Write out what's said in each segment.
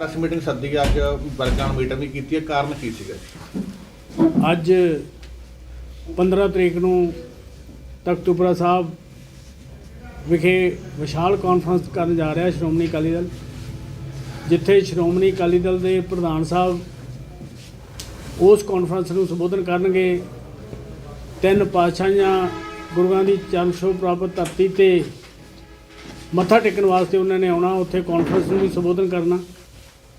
Press meeting ਸੱਦੀ ਅੱਜ ਵਰਕਰਾਂ ਮੀਟਿੰਗ ਵੀ ਕੀਤੀ ਹੈ, ਕਾਰਨ ਕੀ ਸੀਗਾ? ਅੱਜ 15 ਤਰੀਕ ਨੂੰ ਤਖਤੂਪੁਰਾ ਸਾਹਿਬ ਵਿਖੇ ਵਿਸ਼ਾਲ ਕਾਨਫਰੰਸ ਕਰਨ ਜਾ ਰਿਹਾ ਸ਼੍ਰੋਮਣੀ ਅਕਾਲੀ ਦਲ, ਜਿੱਥੇ ਸ਼੍ਰੋਮਣੀ ਅਕਾਲੀ ਦਲ ਦੇ ਪ੍ਰਧਾਨ ਸਾਹਿਬ ਉਸ ਕਾਨਫਰੰਸ ਨੂੰ ਸੰਬੋਧਨ ਕਰਨਗੇ। ਤਿੰਨ ਪਾਤਸ਼ਾਹੀਆਂ ਗੁਰੂਆਂ ਦੀ ਚਰਨ ਛੋਹ ਪ੍ਰਾਪਤ ਧਰਤੀ ਤੇ ਮੱਥਾ ਟੇਕਣ ਵਾਸਤੇ ਉਹਨਾਂ ਨੇ ਆਉਣਾ, ਉੱਥੇ ਕਾਨਫਰੰਸ ਨੂੰ ਵੀ ਸੰਬੋਧਨ ਕਰਨਾ।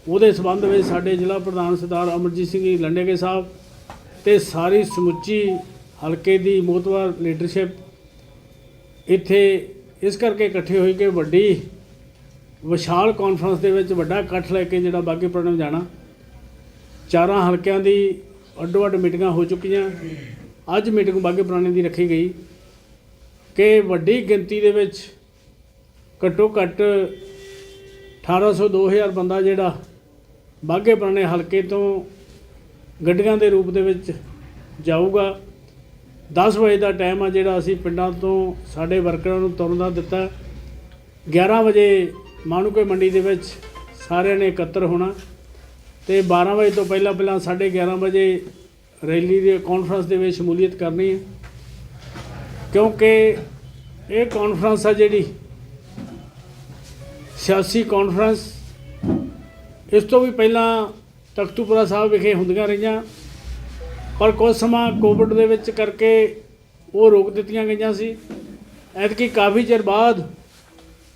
ਉਹਦੇ ਸਬੰਧ ਵਿੱਚ ਸਾਡੇ ਜ਼ਿਲ੍ਹਾ ਪ੍ਰਧਾਨ ਸਰਦਾਰ ਅਮਰਜੀਤ ਸਿੰਘ ਜੀ ਲੰਡੇਕੇ ਸਾਹਿਬ ਤੇ ਸਾਰੀ ਸਮੁੱਚੀ ਹਲਕੇ ਦੀ ਮੋਤਵਾਰ ਲੀਡਰਸ਼ਿਪ ਇੱਥੇ ਇਸ ਕਰਕੇ ਇਕੱਠੇ ਹੋਈ ਕਿ ਵੱਡੀ ਵਿਸ਼ਾਲ ਕਾਨਫਰੰਸ ਦੇ ਵਿੱਚ ਵੱਡਾ ਇਕੱਠ ਲੈ ਕੇ ਜਿਹੜਾ ਬਾਗੀ ਪ੍ਰੋਗਰਾਮ ਜਾਣਾ। ਚਾਰਾਂ ਹਲਕਿਆਂ ਦੀ ਅੱਡੋ ਅੱਡ ਮੀਟਿੰਗਾਂ ਹੋ ਚੁੱਕੀਆਂ। ਅੱਜ ਮੀਟਿੰਗ ਬਾਗੇ ਪੁਰਾਣੇ ਦੀ ਰੱਖੀ ਗਈ ਕਿ ਵੱਡੀ ਗਿਣਤੀ ਦੇ ਵਿੱਚ ਘੱਟੋ ਘੱਟ 1800 2000 ਬੰਦਾ ਜਿਹੜਾ ਬਾਗੇ ਪੁਰਾਣੇ ਹਲਕੇ ਤੋਂ ਗੱਡੀਆਂ ਦੇ ਰੂਪ ਦੇ ਵਿੱਚ ਜਾਊਗਾ। 10 ਵਜੇ ਦਾ ਟਾਈਮ ਆ ਜਿਹੜਾ ਅਸੀਂ ਪਿੰਡਾਂ ਤੋਂ ਸਾਡੇ ਵਰਕਰਾਂ ਨੂੰ ਤੁਰਨ ਦਾ ਦਿੱਤਾ। 11 ਵਜੇ ਮਾਨੂਕੇ ਮੰਡੀ ਦੇ ਵਿੱਚ ਸਾਰਿਆਂ ਨੇ ਇਕੱਤਰ ਹੋਣਾ ਤੇ 12 ਵਜੇ ਤੋਂ ਪਹਿਲਾਂ ਪਹਿਲਾਂ 11:30 ਵਜੇ ਰੈਲੀ ਦੇ ਕਾਨਫਰੰਸ ਦੇ ਵਿੱਚ ਸ਼ਮੂਲੀਅਤ ਕਰਨੀ ਹੈ। ਕਿਉਂਕਿ ਇਹ ਕਾਨਫਰੰਸ ਆ ਜਿਹੜੀ ਸਿਆਸੀ ਕਾਨਫਰੰਸ ਇਸ ਤੋਂ ਵੀ ਪਹਿਲਾਂ ਤਖਤੂਪੁਰਾ ਸਾਹਿਬ ਵਿਖੇ ਹੁੰਦੀਆਂ ਰਹੀਆਂ, ਪਰ ਕੁਝ ਸਮਾਂ ਕੋਵਿਡ ਦੇ ਵਿੱਚ ਕਰਕੇ ਉਹ ਰੋਕ ਦਿੱਤੀਆਂ ਗਈਆਂ ਸੀ। ਐਤਕੀ ਕਾਫੀ ਚਿਰ ਬਾਅਦ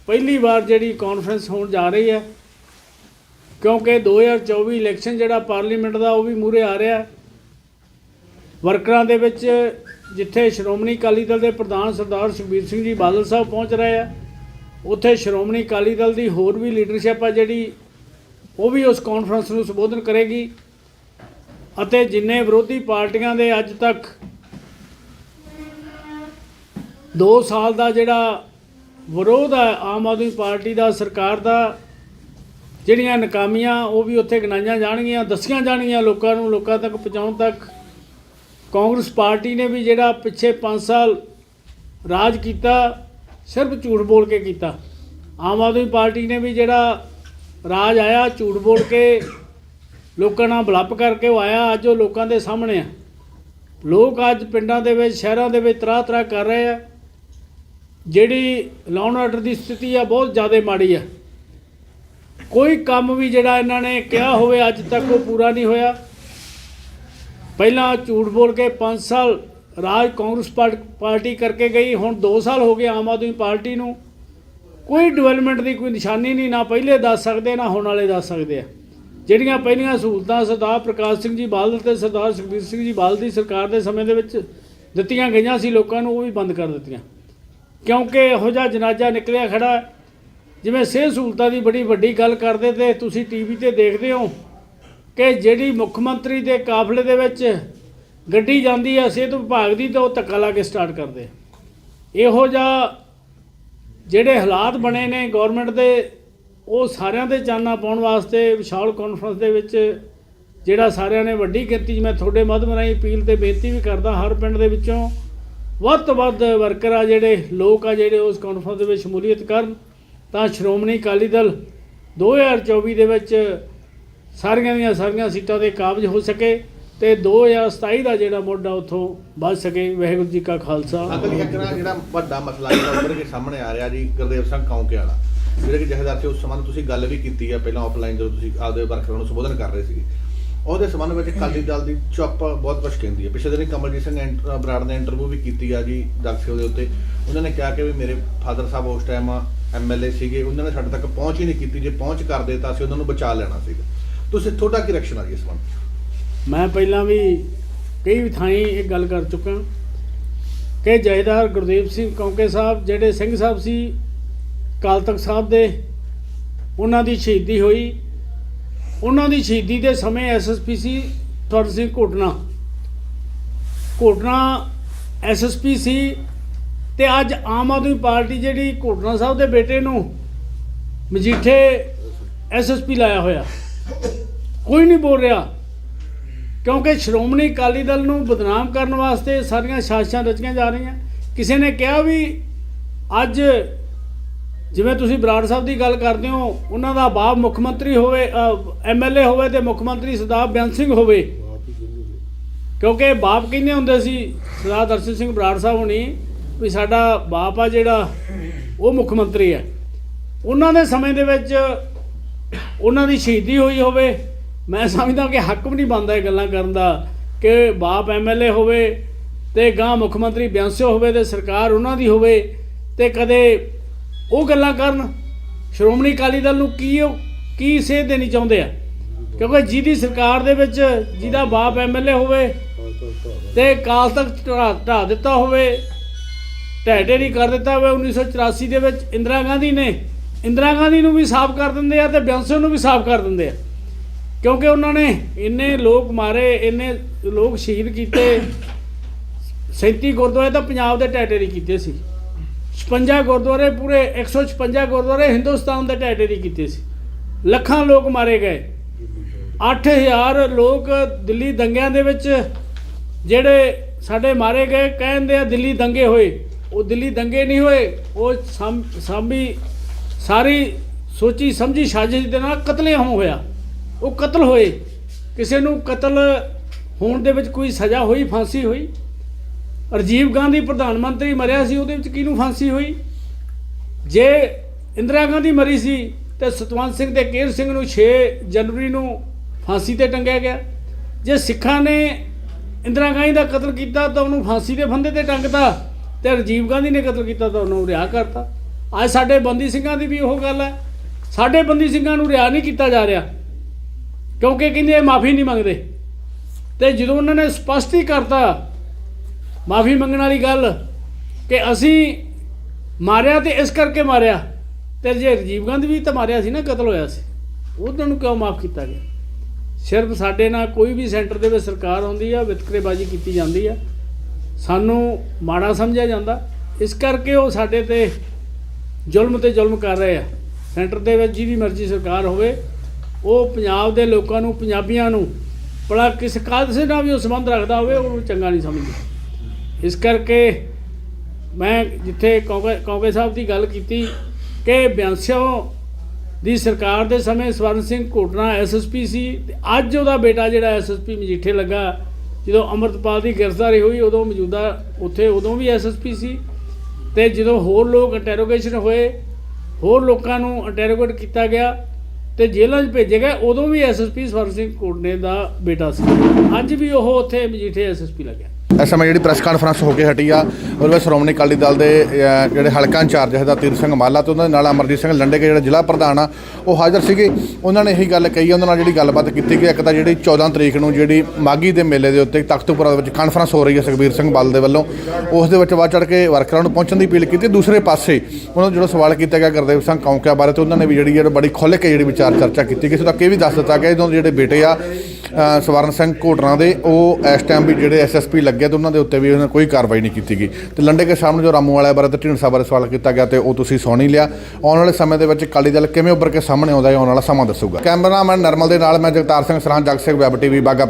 ਪਹਿਲੀ ਵਾਰ ਜਿਹੜੀ ਕਾਨਫਰੰਸ ਹੋਣ ਜਾ ਰਹੀ ਹੈ, ਕਿਉਂਕਿ 2024 ਇਲੈਕਸ਼ਨ ਜਿਹੜਾ ਪਾਰਲੀਮੈਂਟ ਦਾ ਉਹ ਵੀ ਮੂਰੇ ਆ ਰਿਹਾ ਵਰਕਰਾਂ ਦੇ ਵਿੱਚ ਜਿੱਥੇ ਸ਼੍ਰੋਮਣੀ ਅਕਾਲੀ ਦਲ ਦੇ ਪ੍ਰਧਾਨ ਸਰਦਾਰ ਸੁਖਬੀਰ ਸਿੰਘ ਜੀ ਬਾਦਲ ਸਾਹਿਬ ਪਹੁੰਚ ਰਹੇ ਆ, ਉੱਥੇ ਸ਼੍ਰੋਮਣੀ ਅਕਾਲੀ ਦਲ ਦੀ ਹੋਰ ਵੀ ਲੀਡਰਸ਼ਿਪ ਆ ਜਿਹੜੀ ਉਹ ਵੀ ਉਸ ਕਾਨਫਰੰਸ ਨੂੰ ਸੰਬੋਧਨ ਕਰੇਗੀ ਅਤੇ ਜਿੰਨੇ ਵਿਰੋਧੀ ਪਾਰਟੀਆਂ ਦੇ ਅੱਜ ਤੱਕ 2 ਸਾਲ ਦਾ ਜਿਹੜਾ ਵਿਰੋਧ ਹੈ ਆਮ ਆਦਮੀ ਪਾਰਟੀ ਦਾ, ਸਰਕਾਰ ਦਾ, ਜਿਹੜੀਆਂ ਨਕਾਮੀਆਂ ਉਹ ਵੀ ਉੱਥੇ ਗਿਣਾਈਆਂ ਜਾਣਗੀਆਂ, ਦੱਸੀਆਂ ਜਾਣਗੀਆਂ ਲੋਕਾਂ ਨੂੰ, ਲੋਕਾਂ ਤੱਕ ਪਹੁੰਚਾਉਣ ਤੱਕ। ਕਾਂਗਰਸ ਪਾਰਟੀ ਨੇ ਵੀ ਜਿਹੜਾ ਪਿੱਛੇ 5 ਸਾਲ ਰਾਜ ਕੀਤਾ, ਸਿਰਫ ਝੂਠ ਬੋਲ ਕੇ ਕੀਤਾ। ਆਮ ਆਦਮੀ ਪਾਰਟੀ ਨੇ ਵੀ ਜਿਹੜਾ ਰਾਜ ਆਇਆ, ਝੂਠ ਬੋਲ ਕੇ, ਲੋਕਾਂ ਨਾਲ ਬਲੱਪ ਕਰਕੇ ਉਹ ਆਇਆ, ਅੱਜ ਉਹ ਲੋਕਾਂ ਦੇ ਸਾਹਮਣੇ ਆ। ਲੋਕ ਅੱਜ ਪਿੰਡਾਂ ਦੇ ਵਿੱਚ, ਸ਼ਹਿਰਾਂ ਦੇ ਵਿੱਚ ਤਰਾ ਤਰਾ ਕਰ ਰਹੇ ਆ। ਜਿਹੜੀ ਲਾਉਣ ਆਰਡਰ ਦੀ ਸਥਿਤੀ ਆ, ਬਹੁਤ ਜ਼ਿਆਦਾ ਮਾੜੀ ਆ। ਕੋਈ ਕੰਮ ਵੀ ਜਿਹੜਾ ਇਹਨਾਂ ਨੇ ਕਿਹਾ ਹੋਵੇ, ਅੱਜ ਤੱਕ ਉਹ ਪੂਰਾ ਨਹੀਂ ਹੋਇਆ। ਪਹਿਲਾਂ ਝੂਠ ਬੋਲ ਕੇ 5 ਸਾਲ ਰਾਜ ਕਾਂਗਰਸ ਪਾਰਟ- ਪਾਰਟੀ ਕਰਕੇ ਗਈ, ਹੁਣ 2 ਸਾਲ ਹੋ ਗਏ ਆਮ ਆਦਮੀ ਪਾਰਟੀ ਨੂੰ। ਕੋਈ ਡਿਵੈਲਪਮੈਂਟ ਦੀ ਕੋਈ ਨਿਸ਼ਾਨੀ ਨਹੀਂ, ਨਾ ਪਹਿਲੇ ਦੱਸ ਸਕਦੇ, ਨਾ ਹੁਣ ਵਾਲੇ ਦੱਸ ਸਕਦੇ ਆ। ਜਿਹੜੀਆਂ ਪਹਿਲੀਆਂ ਸਹੂਲਤਾਂ ਸਰਦਾਰ ਪ੍ਰਕਾਸ਼ ਸਿੰਘ ਜੀ ਬਾਦਲ ਤੇ ਸਰਦਾਰ ਸੁਖਬੀਰ ਸਿੰਘ ਜੀ ਬਾਦਲ ਦੀ ਸਰਕਾਰ ਦੇ ਸਮੇਂ ਦੇ ਵਿੱਚ ਦਿੱਤੀਆਂ ਗਈਆਂ ਸੀ, ਲੋਕਾਂ ਨੂੰ ਉਹ ਵੀ ਬੰਦ ਕਰ ਦਿੱਤੀਆਂ। ਕਿਉਂਕਿ ਇਹੋ ਜਿਹਾ ਜਨਾਜ਼ਾ ਨਿਕਲਿਆ ਖੜਾ ਜਿਵੇਂ ਸਿਹਤ ਸਹੂਲਤਾਂ ਦੀ ਬੜੀ ਵੱਡੀ ਗੱਲ ਕਰਦੇ ਤੇ ਤੁਸੀਂ ਟੀਵੀ ਤੇ ਦੇਖਦੇ ਹੋ ਕਿ ਜਿਹੜੀ ਮੁੱਖ ਮੰਤਰੀ ਦੇ ਕਾਫਲੇ ਦੇ ਵਿੱਚ ਗੱਡੀ ਜਾਂਦੀ ਹੈ ਸਿਹਤ ਵਿਭਾਗ ਦੀ, ਤਾਂ ਉਹ ਧੱਕਾ ਲਾ ਕੇ ਸਟਾਰਟ ਕਰਦੇ ਇਹੋ ਜਿਹਾ ਜਿਹੜੇ ਹਾਲਾਤ ਬਣੇ ਨੇ ਗਵਰਨਮੈਂਟ ਦੇ, ਉਹ ਸਾਰਿਆਂ ਦੇ ਚਾਨਣਾ ਪਾਉਣ ਵਾਸਤੇ ਵਿਸ਼ਾਲ ਕਾਨਫਰੰਸ ਦੇ ਵਿੱਚ ਜਿਹੜਾ ਸਾਰਿਆਂ ਨੇ ਵੱਡੀ ਗਿਣਤੀ ਮੈਂ ਤੁਹਾਡੇ ਮਾਧਿਅਮ ਰਾਹੀਂ ਅਪੀਲ ਤੇ ਬੇਨਤੀ ਵੀ ਕਰਦਾ ਹਰ ਪਿੰਡ ਦੇ ਵਿੱਚੋਂ ਵੱਧ ਤੋਂ ਵੱਧ ਵਰਕਰ ਆ ਜਿਹੜੇ, ਲੋਕ ਆ ਜਿਹੜੇ ਉਸ ਕਾਨਫਰੰਸ ਦੇ ਵਿੱਚ ਸ਼ਮੂਲੀਅਤ ਕਰਨ। ਤਾਂ ਸ਼੍ਰੋਮਣੀ ਅਕਾਲੀ ਦਲ 2024 ਦੇ ਵਿੱਚ ਸਾਰੀਆਂ ਦੀਆਂ ਸਾਰੀਆਂ ਸੀਟਾਂ ਤੇ ਕਾਬਜ ਹੋ ਸਕੇ। ਤੇ 2027 ਦਾ ਜਿਹੜਾ ਮੋਢਾ ਉੱਥੋਂ ਵੱਧ ਸਕੇ ਵਾਹਿਗੁਰੂ ਜੀ ਕਾ ਖਾਲਸਾ। ਅੰਕਲ ਇੱਕ ਨਾ ਜਿਹੜਾ ਵੱਡਾ ਮਸਲਾ ਜਿਹੜਾ ਉੱਭਰ ਕੇ ਸਾਹਮਣੇ ਆ ਰਿਹਾ ਜੀ ਗੁਰਦੇਵ ਸਿੰਘ ਕੌਂਕੇ ਵਾਲਾ। ਜਿਹੜੇ ਕਿ ਜਥੇਦਾਰ ਸੀ ਉਸ ਸੰਬੰਧ ਤੁਸੀਂ ਗੱਲ ਵੀ ਕੀਤੀ ਆ ਪਹਿਲਾਂ ਆਫਲਾਈਨ ਜਦੋਂ ਤੁਸੀਂ ਆਪਦੇ ਵਰਕਰਾਂ ਨੂੰ ਸੰਬੋਧਨ ਕਰ ਰਹੇ ਸੀਗੇ। ਉਹਦੇ ਸੰਬੰਧ ਵਿੱਚ ਅਕਾਲੀ ਦਲ ਦੀ ਚੁੱਪ ਬਹੁਤ ਕੁਛ ਕਹਿੰਦੀ ਹੈ ਪਿਛਲੇ ਦਿਨ ਕਮਲਜੀਤ ਸਿੰਘ ਬਰਾੜ ਨੇ ਇੰਟਰਵਿਊ ਵੀ ਕੀਤੀ ਆ ਜੀ ਦਰਸ਼ਕ ਦੇ ਉੱਤੇ। ਉਹਨਾਂ ਨੇ ਕਿਹਾ ਕਿ ਵੀ ਮੇਰੇ ਫਾਦਰ ਸਾਹਿਬ ਉਸ ਟਾਈਮ ਐਮਐਲਏ ਸੀਗੇ ਉਹਨਾਂ ਨੇ ਸਾਡੇ ਤੱਕ ਪਹੁੰਚ ਹੀ ਨਹੀਂ ਕੀਤੀ। ਜੇ ਪਹੁੰਚ ਕਰਦੇ ਤਾਂ ਅਸੀਂ ਉਹਨਾਂ ਨੂੰ ਬਚਾ ਲੈਣਾ ਸੀਗਾ। ਤੁਸੀਂ ਤੁਹਾਡਾ ਕੀ ਰਿਐਕਸ਼ਨ ਆ ਜੀ ਇਸ ਸੰਬੰਧ ਮੈਂ ਪਹਿਲਾਂ ਵੀ ਕਈ ਵੀ ਥਾਈਂ ਇਹ ਗੱਲ ਕਰ ਚੁੱਕਾ ਕਿ ਜਥੇਦਾਰ ਗੁਰਦੇਵ ਸਿੰਘ ਕੌਂਕੇ ਸਾਹਿਬ, ਜਿਹੜੇ ਸਿੰਘ ਸਾਹਿਬ ਸੀ, ਅਕਾਲ ਤਖਤ ਸਾਹਿਬ ਦੇ, ਉਹਨਾਂ ਦੀ ਸ਼ਹੀਦੀ ਹੋਈ। ਉਹਨਾਂ ਦੀ ਸ਼ਹੀਦੀ ਦੇ ਸਮੇਂ ਐਸਐਸਪੀ ਸੀ ਤੁਰ ਸਿੰਘ ਘੋਟਣਾ। ਘੋਟਣਾ ਐਸਐਸਪੀ ਸੀ ਤੇ ਅੱਜ ਆਮ ਆਦਮੀ ਪਾਰਟੀ ਜਿਹੜੀ ਘੋਟਣਾ ਸਾਹਿਬ ਦੇ ਬੇਟੇ ਨੂੰ ਮਜੀਠੇ ਐਸਐਸਪੀ ਲਾਇਆ ਹੋਇਆ। ਕੋਈ ਨਹੀਂ ਬੋਲ ਰਿਹਾ। ਕਿਉਂਕਿ ਸ਼੍ਰੋਮਣੀ ਅਕਾਲੀ ਦਲ ਨੂੰ ਬਦਨਾਮ ਕਰਨ ਵਾਸਤੇ ਸਾਰੀਆਂ ਸਾਜ਼ਿਸ਼ਾਂ ਰਚੀਆਂ ਜਾ ਰਹੀਆਂ। ਕਿਸੇ ਨੇ ਕਿਹਾ ਵੀ ਅੱਜ ਜਿਵੇਂ ਤੁਸੀਂ ਬਰਾੜ ਸਾਹਿਬ ਦੀ ਗੱਲ ਕਰਦੇ ਹੋ, ਉਹਨਾਂ ਦਾ ਬਾਪ ਮੁੱਖ ਮੰਤਰੀ ਹੋਵੇ ਐਮਐਲਏ ਹੋਵੇ ਤੇ ਮੁੱਖ ਮੰਤਰੀ ਸਰਦਾਰ ਬਿਆਨ ਸਿੰਘ ਹੋਵੇ। ਕਿਉਂਕਿ ਬਾਪ ਕਹਿੰਦੇ ਹੁੰਦੇ ਸੀ, ਸਰਦਾਰ ਦਰਸ਼ਨ ਸਿੰਘ ਬਰਾੜ ਸਾਹਿਬ ਹੁਣੀ, ਵੀ ਸਾਡਾ ਬਾਪ ਆ ਜਿਹੜਾ, ਉਹ ਮੁੱਖ ਮੰਤਰੀ ਹੈ। ਉਹਨਾਂ ਦੇ ਸਮੇਂ ਦੇ ਵਿੱਚ ਉਹਨਾਂ ਦੀ ਸ਼ਹੀਦੀ ਹੋਈ ਹੋਵੇ ਮੈਂ ਸਮਝਦਾ ਕਿ ਹੱਕ ਵੀ ਨਹੀਂ ਬਣਦਾ ਇਹ ਗੱਲਾਂ ਕਰਨ ਦਾ ਕਿ ਬਾਪ ਐਮਐਲਏ ਹੋਵੇ ਤੇ ਗਾਂ ਮੁੱਖ ਮੰਤਰੀ ਬਿਆੰਸੋ ਹੋਵੇ ਤੇ ਸਰਕਾਰ ਉਹਨਾਂ ਦੀ ਹੋਵੇ ਤੇ ਕਦੇ ਉਹ ਗੱਲਾਂ ਕਰਨ। ਸ਼੍ਰੋਮਣੀ ਅਕਾਲੀ ਦਲ ਨੂੰ ਕੀ ਉਹ ਕੀ ਸੇਧ ਦੇਣੀ ਚਾਹੁੰਦੇ ਆ? ਕਿਉਂਕਿ ਜਿਹਦੀ ਸਰਕਾਰ ਦੇ ਵਿੱਚ ਜਿਹਦਾ ਬਾਪ ਐਮਐਲਏ ਹੋਵੇ ਤੇ ਕਾਲ ਤੱਕ ਢਾ ਢਾਹ ਦਿੱਤਾ ਹੋਵੇ, ਢਹਿ ਢੇਰੀ ਕਰ ਦਿੱਤਾ ਹੋਵੇ 1984 ਦੇ ਵਿੱਚ ਇੰਦਰਾ ਗਾਂਧੀ ਨੇ। ਇੰਦਰਾ ਗਾਂਧੀ ਨੂੰ ਵੀ ਸਾਫ਼ ਕਰ ਦਿੰਦੇ ਆ ਤੇ ਬਿਆੰਸੋ ਨੂੰ ਵੀ ਸਾਫ਼ ਕਰ ਦਿੰਦੇ ਆ। ਕਿਉਂਕਿ ਉਹਨਾਂ ਨੇ ਇੰਨੇ ਲੋਕ ਮਾਰੇ, ਇੰਨੇ ਲੋਕ ਸ਼ਹੀਦ ਕੀਤੇ। 37 ਗੁਰਦੁਆਰੇ ਤਾਂ ਪੰਜਾਬ ਦੇ ਢਹਿ ਕੀਤੇ ਸੀ। 56 ਗੁਰਦੁਆਰੇ ਪੂਰੇ 156 ਗੁਰਦੁਆਰੇ ਹਿੰਦੁਸਤਾਨ ਦੇ ਢਹਿ ਕੀਤੇ ਸੀ। ਲੱਖਾਂ ਲੋਕ ਮਾਰੇ ਗਏ। 8000 ਲੋਕ ਦਿੱਲੀ ਦੰਗਿਆਂ ਦੇ ਵਿੱਚ ਜਿਹੜੇ ਸਾਡੇ ਮਾਰੇ ਗਏ, ਕਹਿੰਦੇ ਆ ਦਿੱਲੀ ਦੰਗੇ ਹੋਏ। ਉਹ ਦਿੱਲੀ ਦੰਗੇ ਨਹੀਂ ਹੋਏ, ਉਹ ਸਾਮ- ਸਾਂਭੀ, ਸਾਰੀ ਸੋਚੀ ਸਮਝੀ ਸਾਜ਼ਿਸ਼ ਦੇ ਨਾਲ ਕਤਲੇਆਮ ਹੋਇਆ। ਉਹ ਕਤਲ ਹੋਏ। ਕਿਸੇ ਨੂੰ ਕਤਲ ਹੋਣ ਦੇ ਵਿੱਚ ਕੋਈ ਸਜ਼ਾ ਹੋਈ, ਫਾਂਸੀ ਹੋਈ? ਰਾਜੀਵ ਗਾਂਧੀ ਪ੍ਰਧਾਨ ਮੰਤਰੀ ਮਰਿਆ ਸੀ, ਉਹਦੇ ਵਿੱਚ ਕਿਹਨੂੰ ਫਾਂਸੀ ਹੋਈ? ਜੇ ਇੰਦਰਾ ਗਾਂਧੀ ਮਰੀ ਸੀ, ਤੇ ਸਤਵੰਤ ਸਿੰਘ ਤੇ ਕੇਰ ਸਿੰਘ ਨੂੰ 6 ਜਨਵਰੀ ਨੂੰ ਫਾਂਸੀ ਤੇ ਟੰਗਿਆ ਗਿਆ। ਜੇ ਸਿੱਖਾਂ ਨੇ ਇੰਦਰਾ ਗਾਂਧੀ ਦਾ ਕਤਲ ਕੀਤਾ, ਤਾਂ ਉਹਨੂੰ ਫਾਂਸੀ ਦੇ ਫੰਦੇ ਤੇ ਟੰਗਤਾ, ਤੇ ਰਾਜੀਵ ਗਾਂਧੀ ਨੇ ਕਤਲ ਕੀਤਾ, ਤਾਂ ਉਹਨੂੰ ਰਿਹਾ ਕਰਤਾ। ਅੱਜ ਸਾਡੇ ਬੰਦੀ ਸਿੰਘਾਂ ਦੀ ਵੀ ਉਹ ਗੱਲ ਹੈ। ਸਾਡੇ ਬੰਦੀ ਸਿੰਘਾਂ ਨੂੰ ਰਿਹਾ ਨਹੀਂ ਕੀਤਾ ਜਾ ਰਿਹਾ। ਕਿਉਂਕਿ ਕਹਿੰਦੇ ਇਹ ਮਾਫੀ ਨਹੀਂ ਮੰਗਦੇ। ਤੇ ਜਦੋਂ ਉਹਨਾਂ ਨੇ ਸਪਸ਼ਟ ਹੀ ਕਰਤਾ ਮਾਫੀ ਮੰਗਣ ਵਾਲੀ ਗੱਲ ਕਿ ਅਸੀਂ ਮਾਰਿਆ ਤੇ ਇਸ ਕਰਕੇ ਮਾਰਿਆ, ਤੇ ਜੇ ਰਾਜੀਵ ਗਾਂਧੀ ਵੀ ਤਾਂ ਮਾਰਿਆ ਸੀ ਨਾ, ਕਤਲ ਹੋਇਆ ਸੀ ਉਹਨਾਂ ਨੂੰ ਕਿਉਂ ਮਾਫ ਕੀਤਾ ਗਿਆ? ਸਿਰਫ ਸਾਡੇ ਨਾਲ ਕੋਈ ਵੀ ਸੈਂਟਰ ਦੇ ਵਿੱਚ ਸਰਕਾਰ ਆਉਂਦੀ ਆ, ਵਿਤਕਰੇਬਾਜ਼ੀ ਕੀਤੀ ਜਾਂਦੀ ਆ, ਸਾਨੂੰ ਮਾੜਾ ਸਮਝਿਆ ਜਾਂਦਾ। ਇਸ ਕਰਕੇ ਉਹ ਸਾਡੇ ਤੇ ਜ਼ੁਲਮ ਤੇ ਜ਼ੁਲਮ ਕਰ ਰਹੇ ਆ। ਸੈਂਟਰ ਦੇ ਵਿੱਚ ਜਿਹਦੀ ਮਰਜ਼ੀ ਸਰਕਾਰ ਹੋਵੇ ਉਹ ਪੰਜਾਬ ਦੇ ਲੋਕਾਂ ਨੂੰ, ਪੰਜਾਬੀਆਂ ਨੂੰ, ਭਲਾ ਕਿਸ ਕਾਦਸੇ ਨਾਲ ਵੀ ਉਹ ਸੰਬੰਧ ਰੱਖਦਾ ਹੋਵੇ ਉਹਨੂੰ ਚੰਗਾ ਨਹੀਂ ਸਮਝਦੇ। ਇਸ ਕਰਕੇ ਮੈਂ ਜਿੱਥੇ ਕੌਂਕੇ ਕੌਂਕੇ ਸਾਹਿਬ ਦੀ ਗੱਲ ਕੀਤੀ ਕਿ ਬਿਆੰਸਿਓ ਦੀ ਸਰਕਾਰ ਦੇ ਸਮੇਂ ਸਵਰਨ ਸਿੰਘ ਘੋਟਣਾ ਐਸਐਸਪੀ ਸੀ ਤੇ ਅੱਜ ਉਹਦਾ ਬੇਟਾ ਜਿਹੜਾ ਐਸਐਸਪੀ ਮਜੀਠੇ ਲੱਗਾ, ਜਦੋਂ ਅਮਰਤਪਾਲ ਦੀ ਗ੍ਰਿਫਤਾਰੀ ਹੋਈ, ਉਦੋਂ ਮੌਜੂਦਾ ਉੱਥੇ ਉਦੋਂ ਵੀ ਐਸਐਸਪੀ ਸੀ ਤੇ ਜਦੋਂ ਹੋਰ ਲੋਕ ਇੰਟਰੋਗੇਸ਼ਨ ਹੋਏ, ਹੋਰ ਲੋਕਾਂ ਨੂੰ ਇੰਟਰੋਗੇਟ ਕੀਤਾ ਗਿਆ ਤੇ ਜੇਲ੍ਹਾਂ 'ਚ ਭੇਜੇ ਗਏ, ਉਦੋਂ ਵੀ ਐਸਐਸਪੀ ਸਵਰਨ ਸਿੰਘ ਕੋਟਨੇ ਦਾ ਬੇਟਾ ਸੀ। ਅੱਜ ਵੀ ਉਹ ਉੱਥੇ ਮਜੀਠੇ ਐਸਐਸਪੀ ਲੱਗਿਆ। ਇਸ ਸਮੇਂ ਜਿਹੜੀ ਪ੍ਰੈਸ ਕਾਨਫਰੰਸ ਹੋ ਕੇ ਹਟੀ ਆ, ਉਹਦੇ ਵਿੱਚ ਸ਼੍ਰੋਮਣੀ ਅਕਾਲੀ ਦਲ ਦੇ ਜਿਹੜੇ ਹਲਕਾ ਇੰਚਾਰਜ ਹੈ ਦਾ ਤੀਰ ਸਿੰਘ ਮਾਲਾ ਤੇ ਉਹਨਾਂ ਦੇ ਨਾਲ ਅਮਰਜੀਤ ਸਿੰਘ ਲੰਡੇ ਕੇ ਜਿਹੜਾ ਜ਼ਿਲ੍ਹਾ ਪ੍ਰਧਾਨ ਆ, ਉਹ ਹਾਜ਼ਰ ਸੀਗੇ। ਉਹਨਾਂ ਨੇ ਇਹੀ ਗੱਲ ਕਹੀ ਆ, ਉਹਨਾਂ ਨਾਲ ਜਿਹੜੀ ਗੱਲਬਾਤ ਕੀਤੀ ਕਿ ਇੱਕ ਤਾਂ ਜਿਹੜੀ 14 ਤਰੀਕ ਨੂੰ ਜਿਹੜੀ ਮਾਗੀ ਦੇ ਮੇਲੇ ਦੇ ਉੱਤੇ ਤਖਤੂਪੁਰਾ ਦੇ ਵਿੱਚ ਕਾਨਫਰੰਸ ਹੋ ਰਹੀ ਹੈ ਸੁਖਬੀਰ ਸਿੰਘ ਬਲ ਦੇ ਵੱਲੋਂ, ਉਸ ਦੇ ਵਿੱਚ ਵੱਧ ਚੜ ਕੇ ਵਰਕਰਾਂ ਨੂੰ ਪਹੁੰਚਣ ਦੀ ਅਪੀਲ ਕੀਤੀ। ਦੂਸਰੇ ਪਾਸੇ ਉਹਨਾਂ ਨੂੰ ਜਿਹੜਾ ਸਵਾਲ ਕੀਤਾ ਗਿਆ ਗੁਰਦੇਵ ਸਿੰਘ ਕੌਂਕਿਆ ਬਾਰੇ ਤੇ ਉਹਨਾਂ ਨੇ ਵੀ ਜਿਹੜੀ ਜਿਹੜੀ ਬੜੀ ਖੁੱਲ੍ਹ ਕੇ ਜਿਹੜੀ ਵਿਚਾਰ ਚਰਚਾ ਕੀਤੀ। ਕਿਸੇ ਤੱਕ ਇਹ ਵੀ ਦੱਸ ਦਿੱਤਾ ਗਿਆ ਇਹਨਾਂ ਦੇ ਜਿਹੜੇ ਬੇਟੇ ਆ ਸਵਰਨ ਸਿੰਘ ਘੋਟਣਾ ਦੇ, ਉਹ ਇਸ ਟਾਈਮ ਵੀ ਜਿਹੜੇ ਐਸਐਸਪੀ ਲੱਗੇ ਤੇ ਉਹਨਾਂ ਦੇ ਉੱਤੇ ਵੀ ਉਹਨਾਂ ਨੇ ਕੋਈ ਕਾਰਵਾਈ ਨਹੀਂ ਕੀਤੀ ਗਈ। ਤੇ ਲੰਡੇ ਕੇ ਸਾਹਮਣੇ ਜੋ ਰਾਮੂ ਵਾਲੇ ਬਾਰੇ ਤੇ ਢੀਂਡਸਾ ਬਾਰੇ ਸਵਾਲ ਕੀਤਾ ਗਿਆ ਤੇ ਉਹ ਤੁਸੀਂ ਸੁਣ ਹੀ ਲਿਆ। ਆਉਣ ਵਾਲੇ ਸਮੇਂ ਦੇ ਵਿੱਚ ਅਕਾਲੀ ਦਲ ਕਿਵੇਂ ਉੱਭਰ ਕੇ ਸਾਹਮਣੇ ਆਉਂਦਾ ਹੈ, ਆਉਣ ਵਾਲਾ ਸਮਾਂ ਦੱਸੂਗਾ। ਕੈਮਰਾਮੈਨ ਨਰਮਲ ਦੇ ਨਾਲ ਮੈਂ ਜਗਤਾਰ ਸਿੰਘ ਸਰਾਂ ਜਗ ਸਿੰਘ ਵੈਬ ਟੀਵੀ ਬਾਗਾ